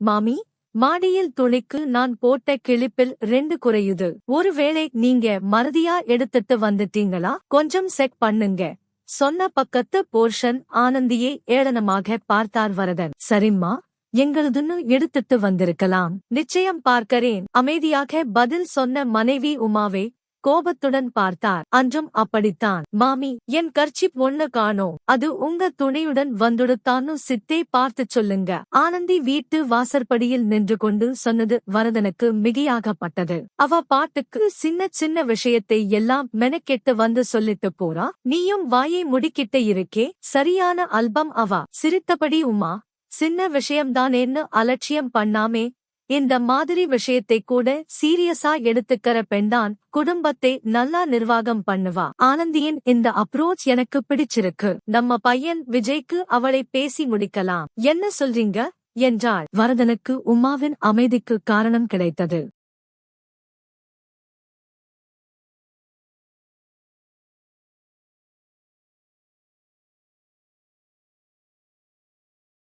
மாமி மாடியில் துணிக்கு நான் போட்ட கிளிப்பில் ரெண்டு குறையுது. ஒருவேளை நீங்க மறதியா எடுத்துட்டு வந்துட்டீங்களா? கொஞ்சம் செக் பண்ணுங்க. சொன்ன பக்கத்து போர்ஷன் ஆனந்தியை ஏளனமாக பார்த்தார் வரதன். சரிம்மா எங்களுதுன்னு எடுத்துட்டு வந்திருக்கலாம். நிச்சயம் பார்க்கிறேன். அமைதியாக பதில் சொன்ன மனைவி உமாவை கோபத்துடன் பார்த்தார். அன்றும் அப்படித்தான். மாமி என் கர்ச்சிப் ஒண்ணு காணோம் அது உங்க துணையுடன் வந்துடுத்தான்னு சித்தே பார்த்து சொல்லுங்க. ஆனந்தி வீட்டு வாசற்படியில் நின்று கொண்டு சொன்னது வரதனுக்கு மிகையாகப்பட்டது. அவ பாட்டுக்கு சின்ன சின்ன விஷயத்தை எல்லாம் மெனக்கெட்டு வந்து சொல்லிட்டு போறா. நீயும் வாயை முடிக்கிட்டு இருக்கே. சரியான அல்பம் அவா. சிரித்தபடி உமா சின்ன விஷயம்தானேன்னு அலட்சியம் பண்ணாமே. இந்த மாதிரி விஷயத்தை கூட சீரியஸா எடுத்துக்கிற பெண்தான் குடும்பத்தை நல்லா நிர்வாகம் பண்ணுவா. ஆனந்தியின் இந்த அப்ரோச் எனக்கு பிடிச்சிருக்கு. நம்ம பையன் விஜய்க்கு அவளை பேசி முடிக்கலாம். என்ன சொல்றீங்க? என்றாள். வரதனுக்கு உமாவின் அமைதிக்கு காரணம் கிடைத்தது.